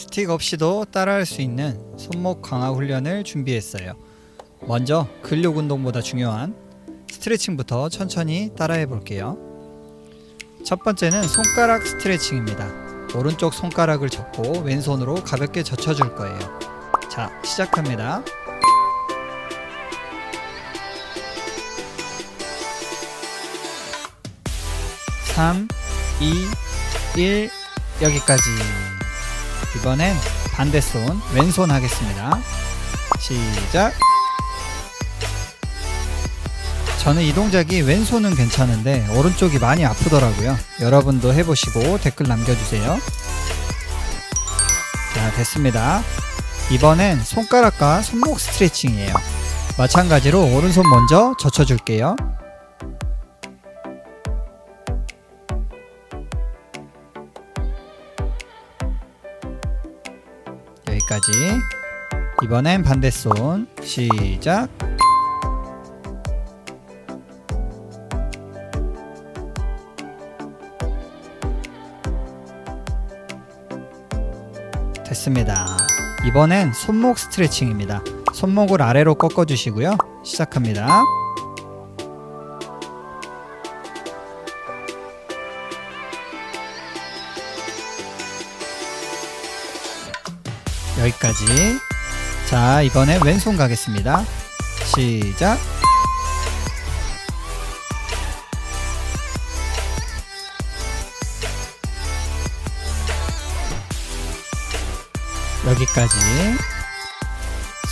스틱 없이도 따라할 수 있는 손목 강화 훈련을 준비했어요. 먼저 근력 운동보다 중요한 스트레칭부터 천천히 따라해 볼게요. 첫 번째는 손가락 스트레칭입니다. 오른쪽 손가락을 접고 왼손으로 가볍게 젖혀줄 거예요. 자, 시작합니다. 삼, 이, 일 여기까지. 이번엔 반대손 왼손 하겠습니다. 시작. 저는 이 동작이 왼손은 괜찮은데 오른쪽이 많이 아프더라고요. 여러분도 해보시고 댓글 남겨주세요. 자, 됐습니다. 이번엔 손가락과 손목 스트레칭이에요. 마찬가지로 오른손 먼저 젖혀줄게요. 여기까지. 이번엔 반대손 시작. 됐습니다. 이번엔 손목 스트레칭입니다. 손목을 아래로 꺾어 주시고요. 시작합니다. 여기까지. 자, 이번에 왼손 가겠습니다. 시작. 여기까지.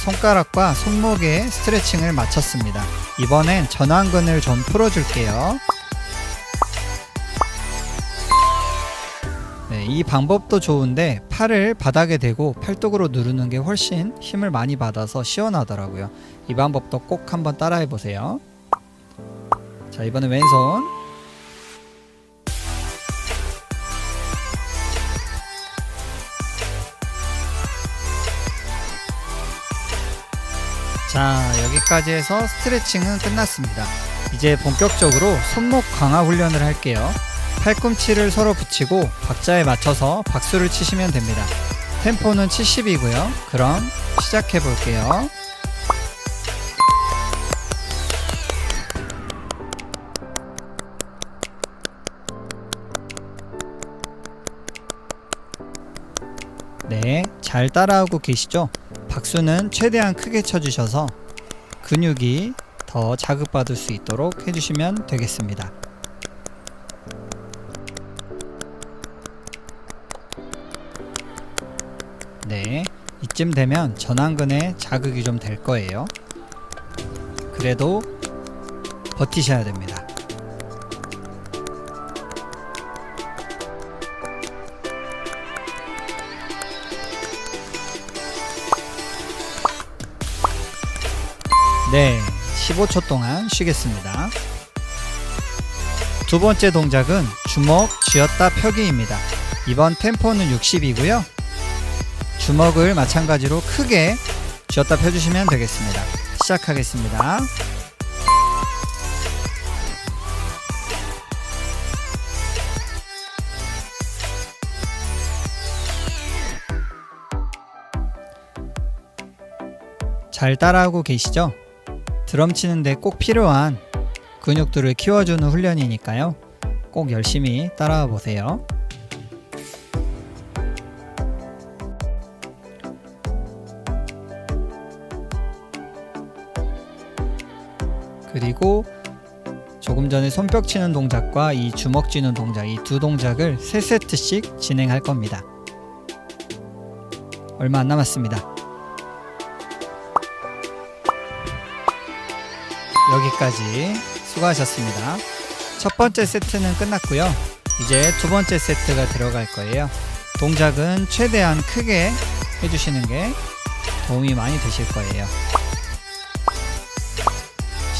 손가락과 손목의 스트레칭을 마쳤습니다. 이번엔 전완근을 좀 풀어줄게요. 이 방법도 좋은데 팔을 바닥에 대고 팔뚝으로 누르는 게 훨씬 힘을 많이 받아서 시원하더라고요. 이 방법도 꼭 한번 따라해 보세요. 자, 이번엔 왼손. 자, 여기까지 해서 스트레칭은 끝났습니다. 이제 본격적으로 손목 강화 훈련을 할게요. 팔꿈치를 서로 붙이고 박자에 맞춰서 박수를 치시면 됩니다. 템포는 70이고요. 그럼 시작해 볼게요. 네, 잘 따라하고 계시죠? 박수는 최대한 크게 쳐주셔서 근육이 더 자극받을 수 있도록 해주시면 되겠습니다. 네, 이쯤 되면 전완근에 자극이 좀 될 거예요. 그래도 버티셔야 됩니다. 네, 15초 동안 쉬겠습니다. 두 번째 동작은 주먹 쥐었다 펴기입니다. 이번 템포는 60이고요. 주먹을 마찬가지로 크게 쥐었다 펴주시면 되겠습니다. 시작하겠습니다. 잘 따라하고 계시죠? 드럼 치는데 꼭 필요한 근육들을 키워주는 훈련이니까요. 꼭 열심히 따라와 보세요. 그리고 조금 전에 손뼉 치는 동작과 이 주먹 쥐는 동작, 이 두 동작을 3세트씩 진행할 겁니다. 얼마 안 남았습니다. 여기까지 수고하셨습니다. 첫 번째 세트는 끝났고요. 이제 두 번째 세트가 들어갈 거예요. 동작은 최대한 크게 해주시는 게 도움이 많이 되실 거예요.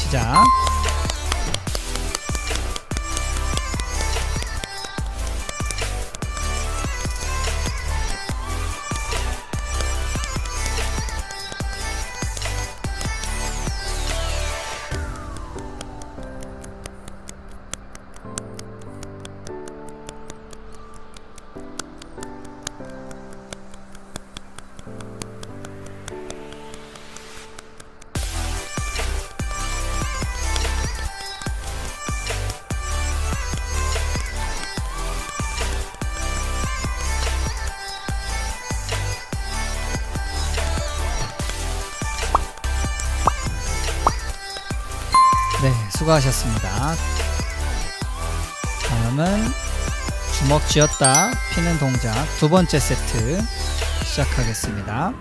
시작. 수고하셨습니다. 다음은 주먹 쥐었다 피는 동작 두 번째 세트 시작하겠습니다.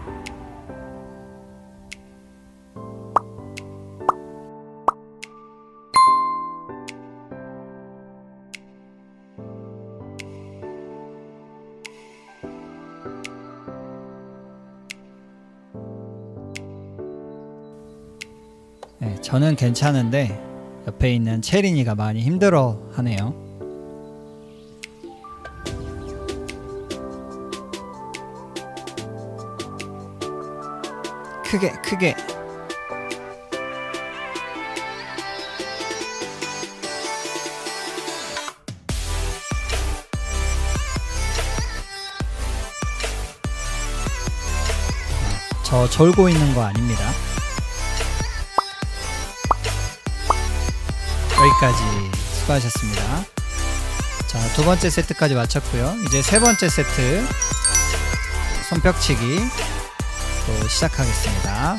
네, 저는 괜찮은데 옆에 있는 체린이가 많이 힘들어 하네요. 크게 크게 저 졸고 있는 거 아닙니다. 여기까지 수고하셨습니다. 자, 두 번째 세트까지 마쳤고요. 이제 세 번째 세트 손뼉치기 또 시작하겠습니다.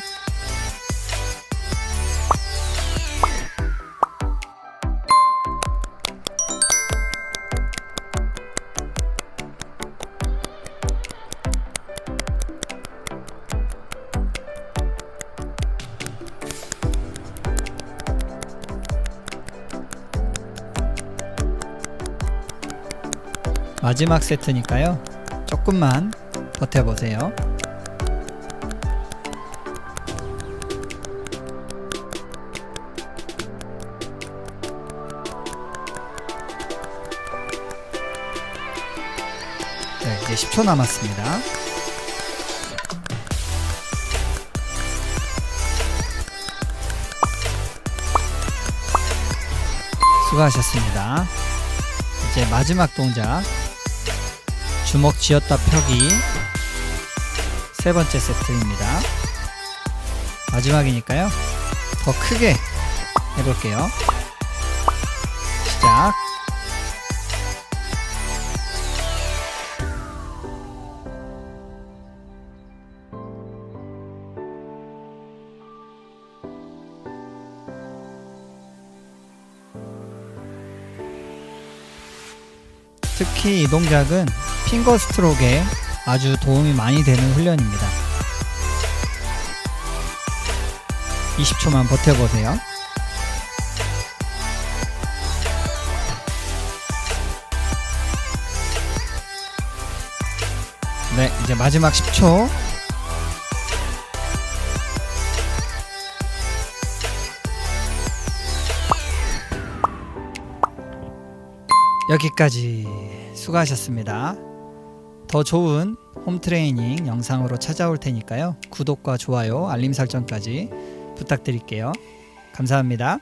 마지막 세트니까요. 조금만 버텨보세요. 네, 이제 10초 남았습니다. 수고하셨습니다. 이제 마지막 동작 주먹 쥐었다 펴기 세 번째 세트입니다. 마지막이니까요. 더 크게 해볼게요. 시작. 특히 이 동작은 핑거 스트로크에 아주 도움이 많이 되는 훈련입니다. 20초만 버텨보세요. 네, 이제 마지막 10초. 여기까지 수고하셨습니다. 더 좋은 홈 트레이닝 영상으로 찾아올 테니까요. 구독과 좋아요, 알림 설정까지 부탁드릴게요. 감사합니다.